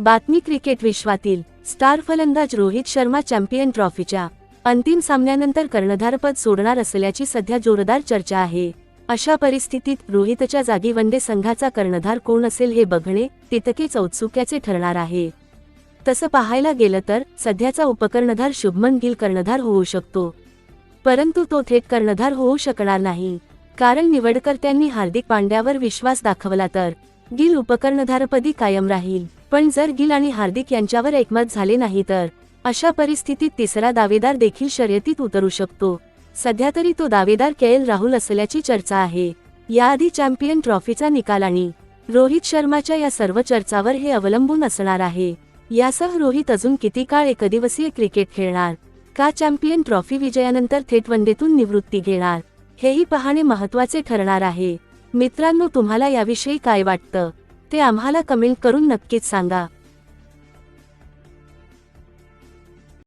बातमी क्रिकेट विश्वातील स्टार फलंदाज रोहित शर्मा चॅम्पियन ट्रॉफीच्या अंतिम सामन्यानंतर कर्णधारपद सोडणार असल्याची सध्या जोरदार चर्चा आहे. अशा परिस्थितीत रोहितच्या जागी वनडे संघाचा कर्णधार कोण असेल हे बघणे तितकेच औत्सुक्याचे ठरणार आहे. तसं पाहायला गेलं तर सध्याचा उपकर्णधार शुभमन गिल कर्णधार होऊ शकतो. परंतु तो थेट कर्णधार होऊ शकणार नाही. कारण निवडकर्त्यांनी हार्दिक पांड्यावर विश्वास दाखवला तर गिल उपकर्णधारपदी कायम राहील. पण जर गिल आणि हार्दिक यांच्यावर एकमत झाले नाही तर अशा परिस्थितीत तिसरा दावेदार देखील शर्यतीत उतरू शकतो. सध्या तरी तो दावेदार के एल राहुल असल्याची चर्चा आहे. याआधी चॅम्पियन ट्रॉफीचा निकाल आणि रोहित शर्माच्या या सर्व चर्चावर हे अवलंबून असणार आहे. यासह रोहित अजून किती काळ एकदिवसीय क्रिकेट खेळणार? का चॅम्पियन ट्रॉफी विजयानंतर थेट वनडेतून निवृत्ती घेणार? हेही पाहणे महत्त्वाचे ठरणार आहे. मित्रांनो तुम्हाला याविषयी काय वाटतं? ते आम्हाला कमेंट करून नक्कीच सांगा.